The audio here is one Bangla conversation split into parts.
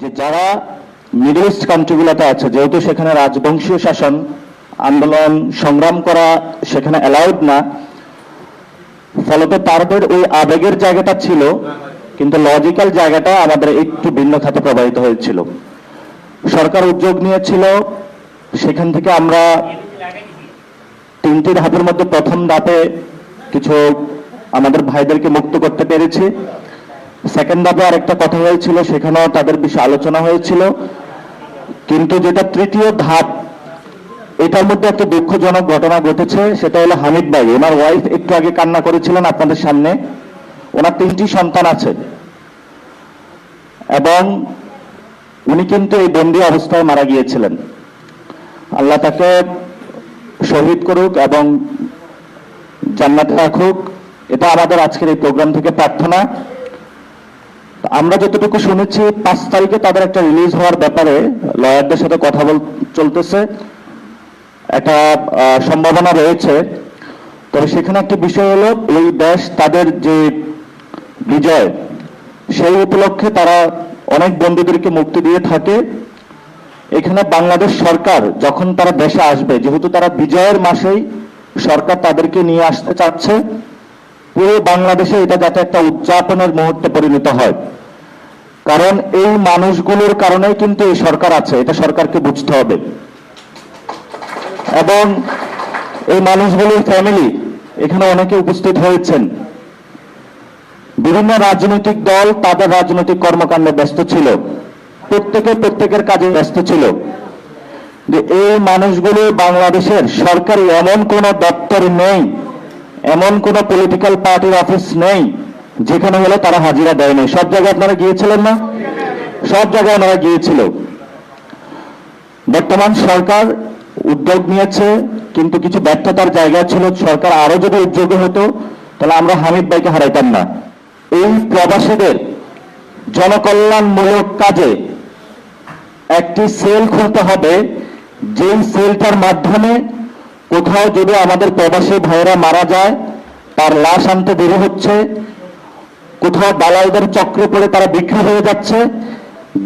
যে যারা মিডল ইস্ট কান্ট্রিগুলোতে আছে, যেহেতু সেখানে রাজবংশীয় শাসন, আন্দোলন, সংগ্রাম করা সেখানে অ্যালাউড না, ফলত তাদের ওই আবেগের জায়গাটা ছিল, কিন্তু লজিক্যাল জায়গাটা আমাদের একটু ভিন্ন খাতে প্রবাহিত হয়েছিল। সরকার উদ্যোগ নিয়েছিল, সেখান থেকে আমরা তিনটি ধাপের মধ্যে প্রথম ধাপে কিছু আমাদের ভাইদেরকে মুক্ত করতে পেরেছি। সেকেন্ড ধাপে আরেকটা কথা হয়েছিল, সেখানেও তাদের বিষয়ে আলোচনা হয়েছিল। কিন্তু যেটা তৃতীয় ধাপ, এটার মধ্যে একটা দুঃখজনক ঘটনা ঘটেছে, সেটা হলো হামিদ ভাই। ওনার ওয়াইফ একটু আগে কান্না করেছিলেন আপনাদের সামনে। ওনার তিনটি সন্তান আছে। এবং উনি কিন্তু এই বন্দি অবস্থায় মারা গিয়েছিলেন। আল্লাহ তাকে শহীদ করুক এবং জান্নাতে রাখুক। এটা আমাদের আজকের এই প্রোগ্রাম থেকে প্রার্থনা। আমরা যতটুকু শুনেছি, পাঁচ তারিখে তাদের একটা রিলিজ হওয়ার ব্যাপারে লয়ারদের সাথে কথা বল, চলতেছে। একটা সম্ভাবনা রয়েছে। তবে সেখানে একটি বিষয় হলো, এই দেশ তাদের যে বিজয়, সেই উপলক্ষে তারা অনেক বন্ধুদেরকে মুক্তি দিয়ে থাকে। এখানে বাংলাদেশ সরকার যখন তারা দেশে আসবে, যেহেতু তারা বিজয়ের মাসেই সরকার তাদেরকে নিয়ে আসতে চাচ্ছে, পুরো বাংলাদেশে এটা যাতে একটা উদযাপনের মুহূর্তে পরিণত হয়। কারণ এই মানুষগুলোর কারণেই কিন্তু এই সরকার আছে, এটা সরকারকে বুঝতে হবে। এবং এই মানুষগুলোর ফ্যামিলি এখানে অনেকে উপস্থিত হয়েছেন। বিভিন্ন রাজনৈতিক দল তাদের রাজনৈতিক কর্মকাণ্ডে ব্যস্ত ছিল। প্রত্যেকে প্রত্যেকের কাজে ব্যস্ত ছিল। যে এই মানুষগুলো বাংলাদেশের সরকারি এমন কোন দপ্তর নেই, এমন কোন পলিটিক্যাল পার্টির অফিস নেই যেখানে হলে তারা হাজিরা দেয়নি সব জায়গায় আপনারা গিয়েছিলেন না? সব জায়গায় ওনারা গিয়েছিল। বর্তমান সরকার উদ্যোগ নিয়েছে, কিন্তু কিছু ব্যর্থতার জায়গা ছিল। সরকার আরও যদি উদ্যোগী হতো, তাহলে আমরা হামিদ ভাইকে হারাইতাম না। এই প্রবাসীদের জনকল্যাণমূলক কাজে একটি সেল খুলতে হবে। যেই সেলটার মাধ্যমে কোথাও যদি আমাদের প্রবাসী ভাইয়েরা মারা যায়, তার লাশ আনতে দেরি হচ্ছে কোথাও দালালদের চক্রে পড়ে তারা বিক্রি হয়ে যাচ্ছে,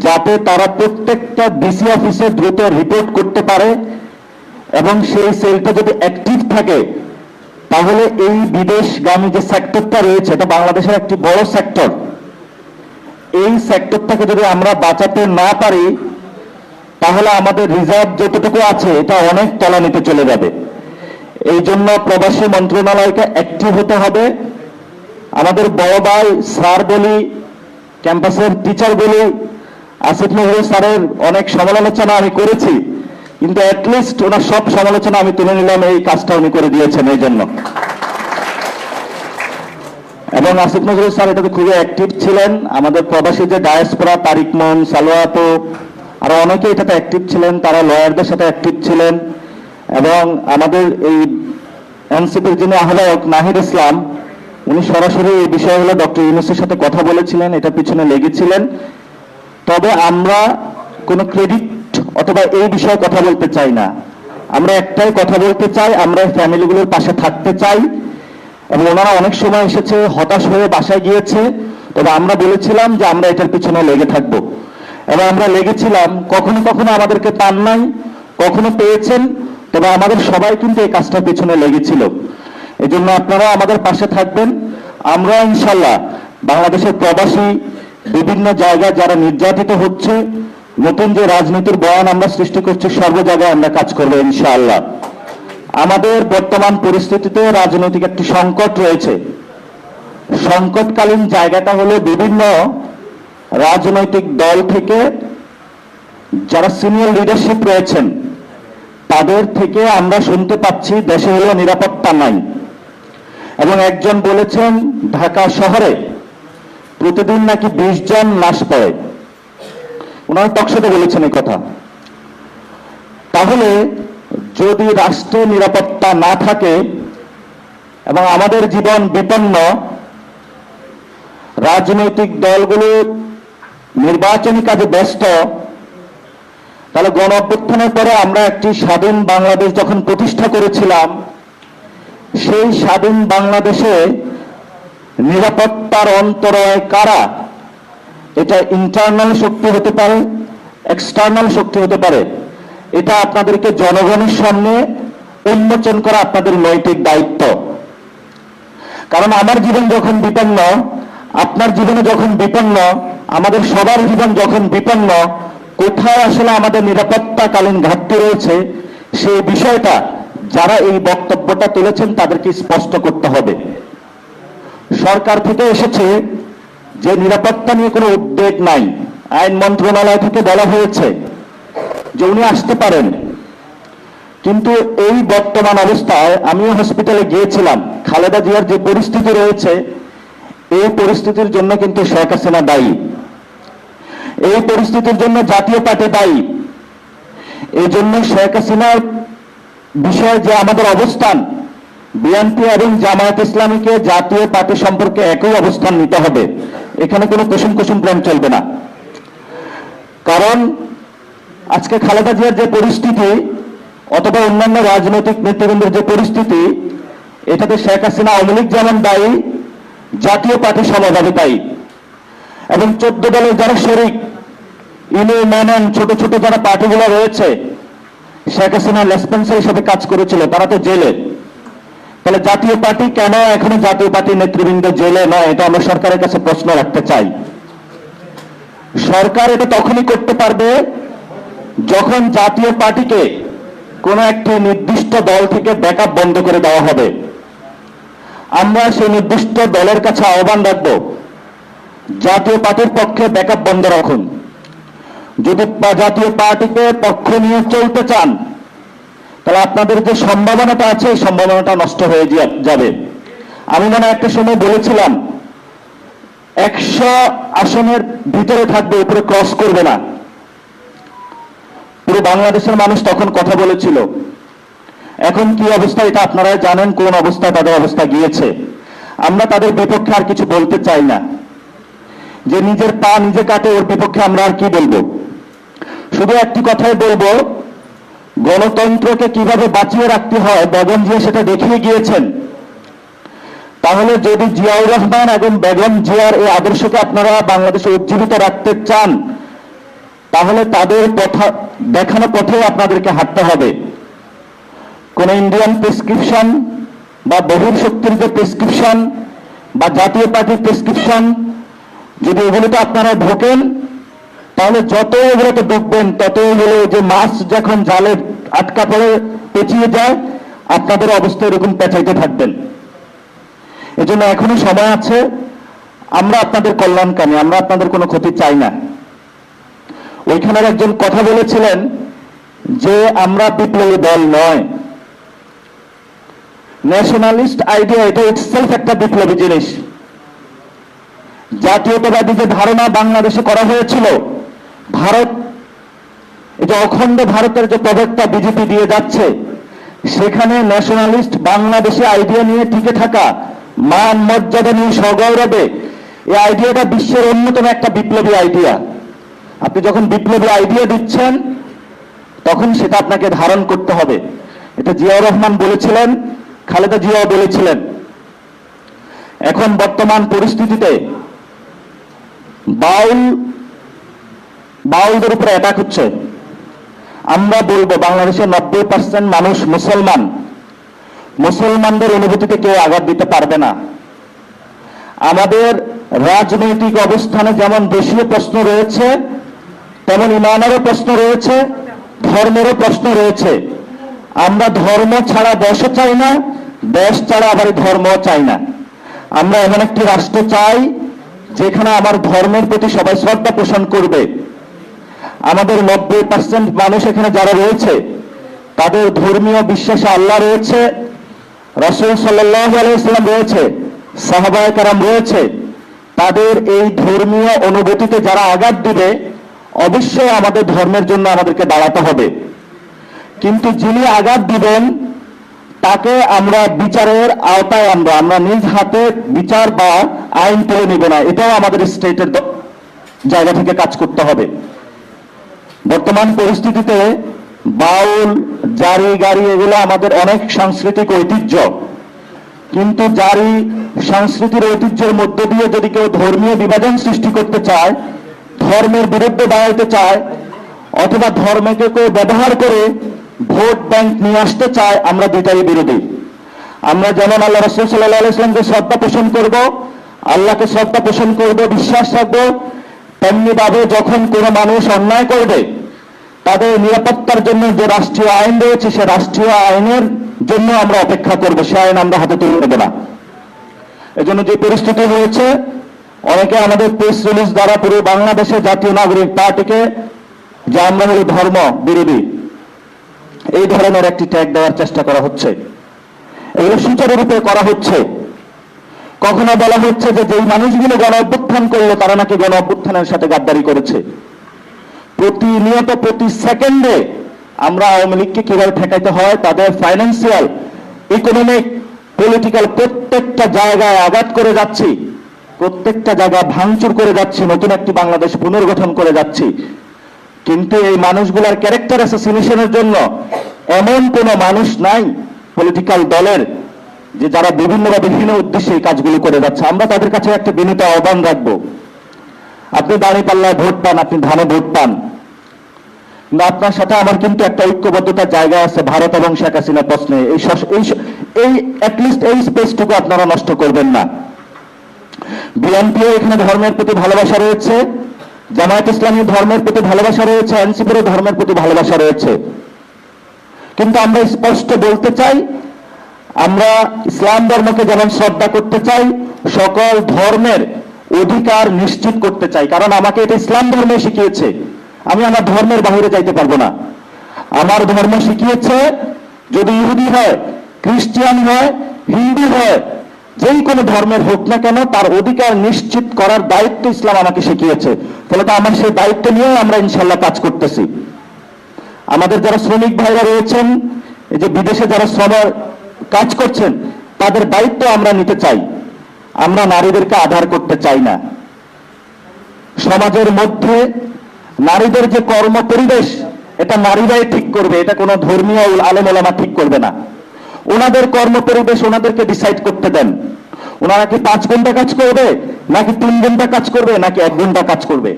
যাতে তারা প্রত্যেকটা ডিসি অফিসে দ্রুত রিপোর্ট করতে পারে এবং সেই সেলটা যদি অ্যাক্টিভ থাকে, তাহলে এই বিদেশগামী যে সেক্টরটা রয়েছে, এটা বাংলাদেশের একটি বড় সেক্টর এই সেক্টরটাকে যদি আমরা বাঁচাতে না পারি, তাহলে আমাদের রিজার্ভ যতটুকু আছে, এটা অনেক তলানিতে চলে যাবে। এই জন্য প্রবাসী মন্ত্রণালয়কে অ্যাক্টিভ হতে হবে। আমাদের বড় ভাই স্যার বলি, ক্যাম্পাসের টিচার বলি, আসিফ নজরুল স্যারের অনেক সমালোচনা আমি করেছি, কিন্তু অ্যাটলিস্ট ওনার সব সমালোচনা আমি তুলে নিলাম, এই কাজটা উনি করে দিয়েছেন এই জন্য। এবং আসিফ নজরুল স্যার এটাতে খুবই অ্যাক্টিভ ছিলেন, আমাদের প্রবাসী যে ডায়াসপোরা তারিক মন সালোয়াতো, আরও অনেকে এটাতে অ্যাক্টিভ ছিলেন, তারা লয়ারদের সাথে অ্যাক্টিভ ছিলেন, এবং আমাদের এই এনসিপির যিনি আহ্বায়ক, নাহিদ ইসলাম উনি সরাসরি এই বিষয়গুলো ডক্টর ইউনুসের সাথে কথা বলেছিলেন এটা পিছনে লেগেছিলেন। তবে আমরা কোনো ক্রেডিট অথবা এই বিষয়ে কথা বলতে চাই না। আমরা একটাই কথা বলতে চাই, আমরা ফ্যামিলিগুলোর পাশে থাকতে চাই। এবং ওনারা অনেক সময় এসেছে, হতাশ হয়ে বাসায় গিয়েছে। তবে আমরা বলেছিলাম যে আমরা এটার পিছনে লেগে থাকব। এবং আমরা লেগেছিলাম, কখনো কখনো আমাদেরকে পান নাই কখনো পেয়েছেন, তবে আমাদের সবাই কিন্তু এই কাজটার পিছনে লেগেছিল। এই জন্য আপনারা আমাদের পাশে থাকবেন। আমরা ইনশাল্লাহ বাংলাদেশের প্রবাসী, বিভিন্ন জায়গায় যারা নির্যাতিত হচ্ছে, নতুন যে রাজনীতির বয়ান আমরা সৃষ্টি করছি, সর্ব জায়গায় আমরা কাজ করব ইনশাআল্লাহ। আমাদের বর্তমান পরিস্থিতিতে রাজনৈতিক একটি সংকট রয়েছে। সংকটকালীন জায়গাটা হলো বিভিন্ন রাজনৈতিক দল থেকে যারা সিনিয়র লিডারশিপ রয়েছেন, তাদের থেকে আমরা শুনতে পাচ্ছি দেশে হলো নিরাপত্তা নাই। এবং একজন বলেছেন, ঢাকা শহরে প্রতিদিন নাকি বিশ জন লাশ পায় ওনারা টকশোতে বলেছেন এই কথা। তাহলে যদি রাষ্ট্রের নিরাপত্তা না থাকে এবং আমাদের জীবন বিপন্ন, রাজনৈতিক দলগুলো নির্বাচনী কাজে ব্যস্ত, তাহলে গণ অভ্যুত্থানের পরে আমরা একটি স্বাধীন বাংলাদেশ যখন প্রতিষ্ঠা করেছিলাম সেই স্বাধীন বাংলাদেশে নিরাপত্তার অন্তরায় কারা? এটা ইন্টারনাল শক্তি হতে পারে এক্সটার্নাল শক্তি হতে পারে। এটা আপনাদেরকে জনগণের সামনে উন্মোচন করা আপনাদের নৈতিক দায়িত্ব। কারণ আমার জীবন যখন বিপন্ন, আপনার জীবনে যখন বিপন্ন, আমাদের সবার জীবন যখন বিপন্ন, কোথায় আসলে আমাদের নিরাপত্তাকালীন ঘাটতি রয়েছে, সেই বিষয়টা যারা এই বক্তব্যটা তুলেছেন তাদেরকে স্পষ্ট করতে হবে। সরকার থেকে এসেছে যে নিরাপত্তা নিয়ে কোনো উদ্বেগ নাই। আইন মন্ত্রণালয় থেকে বলা হয়েছে যে উনি আসতে পারেন। কিন্তু এই বর্তমান অবস্থায় আমিও হসপিটালে গিয়েছিলাম। খালেদা জিয়ার যে পরিস্থিতি রয়েছে, এই পরিস্থিতির জন্য কিন্তু শেখ হাসিনা দায়ী। এই পরিস্থিতির জন্য জাতীয় পার্টি দায়ী। এই জন্য শেখ হাসিনার বিষয়ে যে আমাদের অবস্থান, বিএনপি এবং জামায়াত ইসলামীকে জাতীয় পার্টি সম্পর্কে একই অবস্থান নিতে হবে। এখানে কোনো কুসুম কুসুম প্রেম চলবে না। কারণ আজকে খালেদা জিয়ার যে পরিস্থিতি অথবা অন্যান্য রাজনৈতিক নেতৃবৃন্দের যে পরিস্থিতি, এটাতে শেখ হাসিনা আওয়ামী লীগ যেমন দায়ী, জাতীয় পার্টি সমাজভাবে দায়ী এবং চোদ্দ দলের যারা শরিক মেনন ছোট ছোট যারা পার্টিগুলো রয়েছে শেখ হাসিনা লেসপেন্সার হিসেবে কাজ করেছিল, তারা তো জেলে। তাহলে জাতীয় পার্টি কেন এখনও জাতীয় পার্টির নেতৃবৃন্দ জেলে নয়? এটা আমরা সরকারের কাছে প্রশ্ন রাখতে চাই। সরকার এটা তখনই করতে পারবে যখন জাতীয় পার্টিকে কোনো একটি নির্দিষ্ট দল থেকে ব্যাকআপ বন্ধ করে দেওয়া হবে। আমরা সেই নির্দিষ্ট দলের কাছে আহ্বান রাখব, জাতীয় পার্টির পক্ষে ব্যাকআপ বন্ধ রাখুন। যদি জাতীয় পার্টিকে পক্ষ নিয়ে চলতে চান, তাহলে আপনাদের যে সম্ভাবনাটা আছে, এই সম্ভাবনাটা নষ্ট হয়ে যাবে। আমি মনে একটা সময় বলেছিলাম, একশো আসনের ভিতরে থাকবে, উপরে ক্রস করবে না। পুরো বাংলাদেশের মানুষ তখন কথা বলেছিল, এখন কি অবস্থা এটা আপনারা জানেন, কোন অবস্থায় তাদের অবস্থা গিয়েছে। আমরা তাদের বিপক্ষে আর কিছু বলতে চাই না। যে নিজের পা নিজে কাটে, ওর বিপক্ষে আমরা আর কি বলব? শুধু একটি কথাই বলব, গণতন্ত্রকে কীভাবে বাঁচিয়ে রাখতে হয়, বেগম জিয়া সেটা দেখিয়ে গিয়েছেন। তাহলে যদি জিয়াউর রহমান এবং বেগম জিয়ার এই আদর্শকে আপনারা বাংলাদেশে উজ্জীবিত রাখতে চান, তাহলে তাদের পথা দেখানো পথেও আপনাদেরকে হাঁটতে হবে। কোন ইন্ডিয়ান প্রেসক্রিপশন বা বহির শক্তির যে প্রেসক্রিপশন বা জাতীয় পার্টির প্রেসক্রিপশন যদি এগুলোতে আপনারা ঢোকেন তাহলে যত এগুলোতে ঢুকবেন তত এগুলো যে মাছ যখন জালে আটকা পড়ে, পেঁচিয়ে যায়, আপনাদের অবস্থা এরকম পেঁচাইতে থাকবেন। এজন্য এখনও সময় আছে, আমরা আপনাদের কল্যাণকামী আমরা আপনাদের কোনো ক্ষতি চাই না। ওইখানের একজন কথা বলেছিলেন যে আমরা বিপ্লবী দল নয়। ন্যাশনালিস্ট আইডিয়া, এটা ইটসেলফ একটা বিপ্লবী জিনিস। জাতীয়তাবাদী যে ধারণা বাংলাদেশে করা হয়েছিল ভারত যে অখণ্ড ভারতের যে প্রবক্তা বিজেপি দিয়ে যাচ্ছে, সেখানে ন্যাশনালিস্ট বাংলাদেশে আইডিয়া নিয়ে টিকে থাকা মান মর্যাদা নিয়ে সগৌরবে, এই আইডিয়াটা বিশ্বের অন্যতম একটা বিপ্লবী আইডিয়া আপনি যখন বিপ্লবী আইডিয়া দিচ্ছেন, তখন সেটা আপনাকে ধারণ করতে হবে। এটা জিয়াউর রহমান বলেছিলেন, খালেদা জিয়াও বলেছিলেন। এখন বর্তমান পরিস্থিতিতে বাউল বাউলদের উপরে অ্যাটাক হচ্ছে। আমরা বলব বাংলাদেশের নব্বই পার্সেন্ট মানুষ মুসলমান। মুসলমানদের অনুভূতিতে কেউ আঘাত দিতে পারবে না। আমাদের রাজনৈতিক অবস্থানে যেমন দেশীয় প্রশ্ন রয়েছে, তেমন ইমানেরও প্রশ্ন রয়েছে, ধর্মেরও প্রশ্ন রয়েছে। আমরা ধর্ম ছাড়া দেশও চাই না, দেশ ছাড়া আবার ধর্ম চাই না। আমরা এমন একটি রাষ্ট্র চাই, যেখানে আমার ধর্মের প্রতি সবাই শ্রদ্ধা পোষণ করবে। আমাদের নব্বই পার্সেন্ট মানুষ এখানে যারা রয়েছে, তাদের ধর্মীয় বিশ্বাসে আল্লাহ রয়েছে, রসুল আলাইসাল্লাম রয়েছে, সাহাবায় কারাম রয়েছে। তাদের এই ধর্মীয় অনুভূতিতে যারা আঘাত দিবে, অবশ্যই আমাদের ধর্মের জন্য আমাদেরকে দাঁড়াতে হবে। কিন্তু যিনি আঘাত দিবেন, তাকে আমরা বিচারের আওতায় আমরা আমরা নিজ হাতে বিচার বা আইন তুলে নিব না। এটাও আমাদের স্টেটের জায়গা থেকে কাজ করতে হবে। বর্তমান পরিস্থিতিতে বাউল, জারি, গাড়ি এগুলো আমাদের অনেক সাংস্কৃতিক ঐতিহ্য। কিন্তু জারি, সংস্কৃতির ঐতিহ্যের মধ্য দিয়ে যদি কেউ ধর্মীয় বিভাজন সৃষ্টি করতে চায়, ধর্মের বিরুদ্ধে দাঁড়াইতে চায়, অথবা ধর্মকে কেউ ব্যবহার করে ভোট ব্যাংক নিয়ে আসতে চায়, আমরা দুইটারই বিরোধী। আমরা যেমন আল্লাহ রসুল সাল্লাহ ইসলামকে শ্রদ্ধা পোষণ করব, আল্লাহকে শ্রদ্ধা পোষণ করব, বিশ্বাস রাখব তেমনি ভাবে যখন কোনো মানুষ অন্যায় করবে, তাদের নিরাপত্তার জন্য যে রাষ্ট্রীয় আইন রয়েছে, সে রাষ্ট্রীয় আইনের জন্য আমরা অপেক্ষা করব। সে আইন আমরা হাতে তুলে নেব না। এজন্য যে পরিস্থিতি হয়েছে, অনেকে আমাদের প্রেস রিলিজ দ্বারা পুরো বাংলাদেশে জাতীয় নাগরিক পার্টিকে যে আমরা হলো ধর্ম বিরোধী, এই ধরনের একটি ট্যাগ দেওয়ার চেষ্টা করা হচ্ছে। এগুলো সুচারুরূপে করা হচ্ছে। কখনো বলা হচ্ছে যে যেই মানুষগুলো গণ অভ্যুত্থান করল, তারা নাকি গণ অভ্যুত্থানের সাথে গাদ্দারি করেছে। প্রতিনিয়ত প্রতি সেকেন্ডে আমরা আওয়ামী লীগকে কীভাবে ঠেকাইতে হয়, তাদের ফাইন্যান্সিয়াল ইকোনমিক পলিটিক্যাল প্রত্যেকটা জায়গায় আঘাত করে যাচ্ছি, প্রত্যেকটা জায়গা ভাঙচুর করে যাচ্ছি, নতুন একটি বাংলাদেশ পুনর্গঠন করে যাচ্ছি। কিন্তু এই মানুষগুলার ক্যারেক্টার অ্যাসাসিনেশনের জন্য এমন কোন মানুষ নাই পলিটিক্যাল দলের যে যারা বিভিন্নভাবে বিভিন্ন উদ্দেশ্যে এই কাজগুলো করে যাচ্ছে, আমরা তাদের কাছে একটা বিনীত আহ্বান রাখব। আপনি দাঁড়িয়ে পাল্লায় ভোট পান, আপনি ধানে ভোট পান। কিন্তু আপনার সাথে আমার কিন্তু একটা ঐক্যবদ্ধতার জায়গা আছে, ভারত এবং শেখ হাসিনা প্রশ্নে। এই এই অ্যাটলিস্ট এই স্পেসটুকু আপনারা নষ্ট করবেন না। বিএনপিও এখানে ধর্মের প্রতি ভালোবাসা রয়েছে, জামায়াত ইসলামী ধর্মের প্রতি ভালোবাসা রয়েছে, এনসিপিরও ধর্মের প্রতি ভালোবাসা রয়েছে। কিন্তু আমরা স্পষ্ট বলতে চাই আমরা ইসলাম ধর্মকে যেমন শ্রদ্ধা করতে চাই, সকল ধর্মের অধিকার নিশ্চিত করতে চাই। কারণ আমাকে এটা ইসলাম ধর্মে শিখিয়েছে। আমি আমার ধর্মের বাইরে যাইতে পারব না। আমার ধর্ম শিখিয়েছে, যদি ইহুদি হয় খ্রিস্টিয়ান হয়, হিন্দু হয় যেই কোনো ধর্মের হোক না কেন, তার অধিকার নিশ্চিত করার দায়িত্ব ইসলাম আমাকে শিখিয়েছে। ফলে তো আমার সেই দায়িত্ব নিয়েও আমরা ইনশাল্লাহ কাজ করতেছি। আমাদের যারা শ্রমিক ভাইরা রয়েছেন, এই যে বিদেশে যারা শ্রম কাজ করছেন, তাদের দায়িত্ব আমরা নিতে চাই। আমরা নারীদেরকে আধার করতে চাই না। সমাজের মধ্যে নারীদের যে কর্ম পরিবেশ এটা নারীরাই ঠিক করবে, এটা কোনো ধর্মীয় আলেম ওলামা ঠিক করবে না। ওনাদের কর্ম পরিবেশ ওনাদেরকে ডিসাইড করতে দেন। ওনারা কি পাঁচ ঘণ্টা কাজ করবে, নাকি তিন ঘণ্টা কাজ করবে, নাকি এক ঘণ্টা কাজ করবে?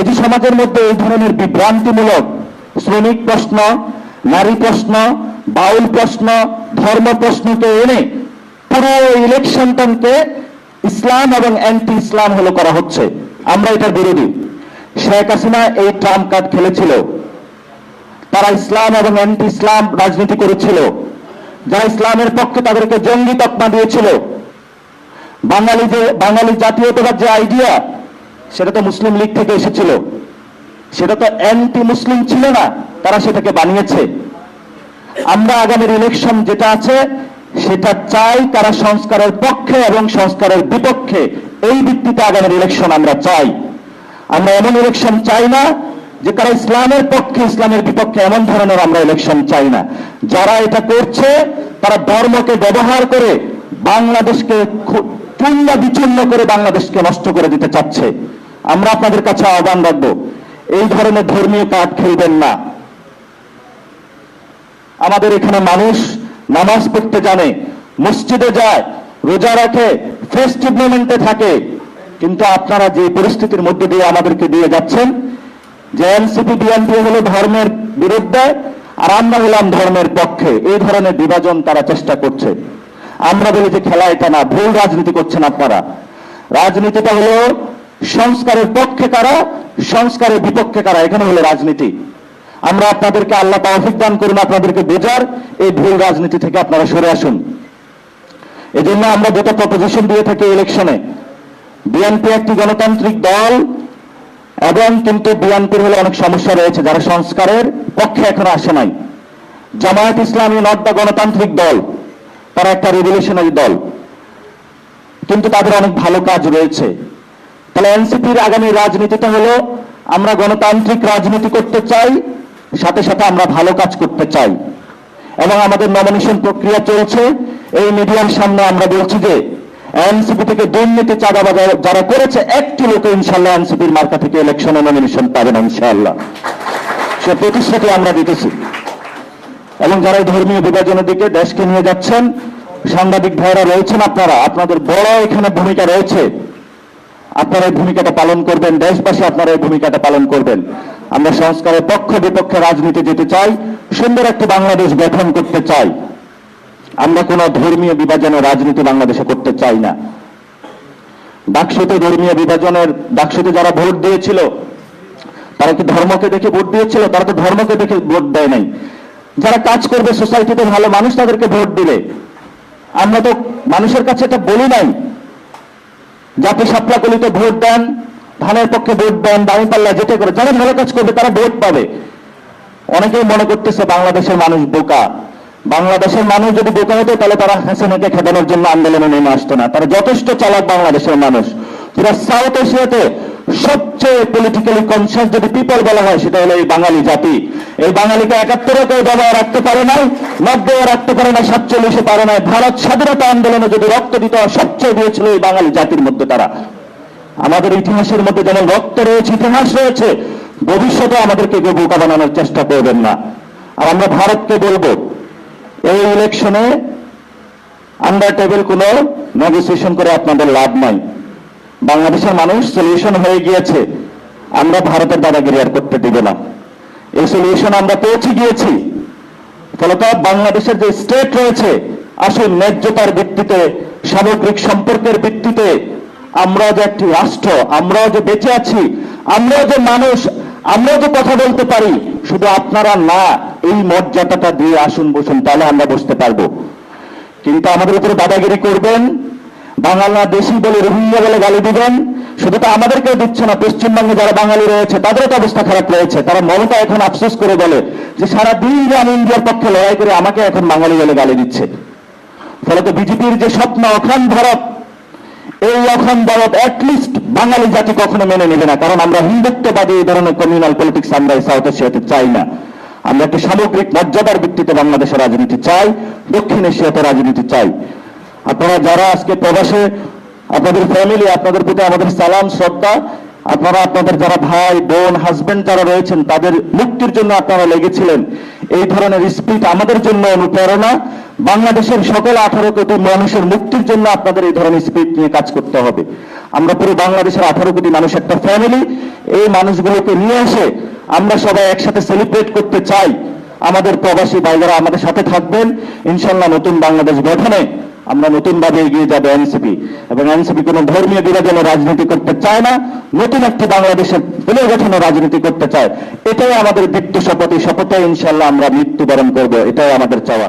এটি সমাজের মধ্যে এই ধরনের বিভ্রান্তিমূলক শ্রমিক প্রশ্ন, নারী প্রশ্ন বাউল প্রশ্ন, ধর্ম প্রশ্নকে এনে পুরো ইলেকশনটাকে ইসলাম এবং অ্যান্টি ইসলাম হলো করা হচ্ছে। আমরা এটার বিরোধী। শেখ হাসিনা এই ট্রাম্প কার্ড খেলেছিল। তারা ইসলাম এবং অ্যান্টি ইসলাম রাজনীতি করেছিল। যারা ইসলামের পক্ষে তাদেরকে জঙ্গি তকমা দিয়েছিল। বাঙালি যে, বাঙালি জাতীয়তাবাদ যে আইডিয়া সেটা তো মুসলিম লীগ থেকে এসেছিল। সেটা তো অ্যান্টি মুসলিম ছিল না, তারা সেটাকে বানিয়েছে। আমরা আগামীর ইলেকশন যেটা আছে, সেটা চাই তারা সংস্কারের পক্ষে এবং সংস্কারের বিপক্ষে। এই ভিত্তিতে আগামীর ইলেকশন আমরা চাই। আমরা এমন ইলেকশন চাই না যে তারা ইসলামের পক্ষে, ইসলামের বিপক্ষে এমন ধরনের আমরা ইলেকশন চাই না। যারা এটা করছে, তারা ধর্মকে ব্যবহার করে বাংলাদেশকে চূর্ণ বিচূর্ণ করে বাংলাদেশকে নষ্ট করে দিতে চাচ্ছে। আমরা আপনাদের কাছে আহ্বান রাখব, এই ধরনের ধর্মীয় কার্ড খেলবেন না। আমাদের এখানে মানুষ নামাজ পড়তে জানে, মসজিদে যায়, রোজা রাখে ফেস্টিভ মোমেন্টে থাকে। কিন্তু আপনারা যে পরিস্থিতির মধ্যে দিয়ে আমাদেরকে দিয়ে যাচ্ছেন, যে এনসিপি, বিএনপি হলো ধর্মের বিরুদ্ধে আর আমরা হলাম ধর্মের পক্ষে, এই ধরনের বিভাজন তারা চেষ্টা করছে। আমরা বলি যে খেলা এটা না, ভুল রাজনীতি করছেন আপনারা। রাজনীতিটা হলো সংস্কারের পক্ষে কারা, সংস্কারের বিপক্ষে কারা, এখানে হলো রাজনীতি। আমরা আপনাদেরকে আল্লাহ তৌফিক দান করুন, আপনাদেরকে বোঝার এই ভুল রাজনীতি থেকে আপনারা সরে আসুন। এই জন্য আমরা যেটা প্রপোজিশন দিয়ে থাকি ইলেকশনে বিএনপি একটি গণতান্ত্রিক দল, এবং কিন্তু বিএনপির হলে অনেক সমস্যা রয়েছে যারা সংস্কারের পক্ষে এখনও আসে নাই। জামায়াত ইসলামী নট দ্য গণতান্ত্রিক দল, তারা একটা রেভলিউশনারি দল। কিন্তু তাদের অনেক ভালো কাজ রয়েছে। তাহলে এনসিপির আগামী রাজনীতিটা হলো, আমরা গণতান্ত্রিক রাজনীতি করতে চাই সাথে সাথে আমরা ভালো কাজ করতে চাই। এবং আমাদের নমিনেশন প্রক্রিয়া চলছে। এই মিডিয়ার সামনে আমরা বলছি যে, এনসিপি থেকে দুর্নীতি চাঁদাবাজ যারা করেছে, একটি লোক ইনশাল্লাহ এনসিপির মার্কা থেকে ইলেকশনে নমিনেশন পাবেন ইনশাআল্লাহ সে প্রতিশ্রুতি আমরা দিতেছি। এবং যারা ধর্মীয় বিভাজনের দিকে দেশকে নিয়ে যাচ্ছেন, সাংবাদিক ভাইরা রয়েছেন আপনারা, আপনাদের বড় এখানে ভূমিকা রয়েছে। আপনারা এই ভূমিকাটা পালন করবেন, দেশবাসী আপনারা এই ভূমিকাটা পালন করবেন। আমরা সংস্কারের পক্ষ বিপক্ষে রাজনীতি যেতে চাই, সুন্দর একটি বাংলাদেশ গঠন করতে চাই। আমরা কোনো ধর্মীয় বিভাজনের রাজনীতি বাংলাদেশে করতে চাই না। ডাকসুতে ধর্মীয় বিভাজনের, ডাকসুতে যারা ভোট দিয়েছিল, তারা কি ধর্মকে দেখে ভোট দিয়েছিল? তারা তো ধর্মকে দেখে ভোট দেয় নাই। যারা কাজ করবে, সোসাইটিতে ভালো মানুষ তাদেরকে ভোট দিলে আমরা তো মানুষের কাছে এটা বলি নাই। জাতি সাপলাকলিতে ভোট দেন ধানের পক্ষে ভোট দেন দাঁড়িপাল্লা যেটা করে, যারা ভালো কাজ করবে তারা ভোট পাবে। অনেকেই মনে করতেছে বাংলাদেশের মানুষ বোকা। বাংলাদেশের মানুষ যদি বোকা হতো, তাহলে তারা হাসিনাকে খেদানোর জন্য আন্দোলনে নেমে আসতো না। তারা যথেষ্ট চালাক বাংলাদেশের মানুষ। পুরা সাউথ এশিয়াতে সবচেয়ে পলিটিক্যালি কনসিয়াস যদি পিপল বলা হয়, সেটা হলো এই বাঙালি জাতি। এই বাঙালিকে একাত্তরে কেউ দবায় রাখতে পারে নাই, নব্বই রাখতে পারে না সাতচল্লিশে পারে নাই। ভারত স্বাধীনতা আন্দোলনে যদি রক্ত দিতে হয় সবচেয়ে দিয়েছিল এই বাঙালি জাতির মধ্যে তারা। আমাদের ইতিহাসের মধ্যে যেমন রক্ত রয়েছে, ইতিহাস রয়েছে, ভবিষ্যতে আমাদেরকে কেউ বোকা বানানোর চেষ্টা করবেন না। আর আমরা ভারতকে বলব, এই ইলেকশনে আন্ডার টেবিল কোনো নেগোসিয়েশন করে আপনাদের লাভ নাই। বাংলাদেশের মানুষ সলিউশন হয়ে গিয়েছে, আমরা ভারতের দাদাগিরি আর করতে দিব না। এই সলিউশন আমরা পৌঁছে গিয়েছি। ফলত বাংলাদেশের যে স্টেট রয়েছে আসুন ন্যায্যতার ভিত্তিতে, সামগ্রিক সম্পর্কের ভিত্তিতে আমরা যে একটি রাষ্ট্র, আমরাও যে বেঁচে আছি, আমরাও যে মানুষ, আমরাও যে কথা বলতে পারি, শুধু আপনারা না, এই মর্যাদাটা দিয়ে আসুন, বসুন, তাহলে আমরা বসতে পারব। কিন্তু আমাদের উপরে দাদাগিরি করবেন, বাংলাদেশি বলে, রোহিঙ্গা বলে গালি দিবেন, শুধু তো আমাদেরকেও দিচ্ছে না, পশ্চিমবঙ্গে যারা বাঙালি রয়েছে, তাদেরও তো অবস্থা খারাপ রয়েছে, তারা মমতা এখন আফসোস করে বলে যে সারা দিন আমি ইন্ডিয়ার পক্ষে লড়াই করে আমাকে এখন বাঙালি বলে গালি দিচ্ছে। ফলত বিজেপির যে স্বপ্ন অখণ্ড ভারত এই অখণ্ড ভারত অ্যাটলিস্ট বাঙালি জাতি কখনো মেনে নেবে না। কারণ আমরা হিন্দুত্ববাদী এই ধরনের কমিউনাল পলিটিক্স আমরা এই সাউথ এশিয়াতে চাই না। আমরা একটি সামগ্রিক মর্যাদার ভিত্তিতে বাংলাদেশের রাজনীতি চাই, দক্ষিণ এশিয়াতে রাজনীতি চাই। আপনারা যারা আজকে প্রবাসে, আপনাদের ফ্যামিলি আপনাদের প্রতি আমাদের সালাম, শ্রদ্ধা, আপনারা আপনাদের যারা ভাই, বোন হাজবেন্ড যারা রয়েছেন, তাদের মুক্তির জন্য আপনারা লেগেছিলেন। এই ধরনের স্পিড আমাদের জন্য অনুপ্রেরণা। বাংলাদেশের সকল আঠারো কোটি মানুষের মুক্তির জন্য আপনাদের এই ধরনের স্পিড নিয়ে কাজ করতে হবে। আমরা পুরো বাংলাদেশের আঠারো কোটি মানুষ একটা ফ্যামিলি এই মানুষগুলোকে নিয়ে এসে আমরা সবাই একসাথে সেলিব্রেট করতে চাই। আমাদের প্রবাসী ভাইরা আমাদের সাথে থাকবেন। ইনশাল্লাহ নতুন বাংলাদেশ গঠনে আমরা নতুনভাবে এগিয়ে যাবে এনসিপি এবং এনসিপি কোনো ধর্মীয় বিভাজনের রাজনীতি করতে চায় না, নতুন একটি বাংলাদেশের পুনর্গঠনের রাজনীতি করতে চায়। এটাই আমাদের দীপ্ত শপথ। এই শপথে ইনশাল্লাহ আমরা মৃত্যুবরণ করব। এটাই আমাদের চাওয়া।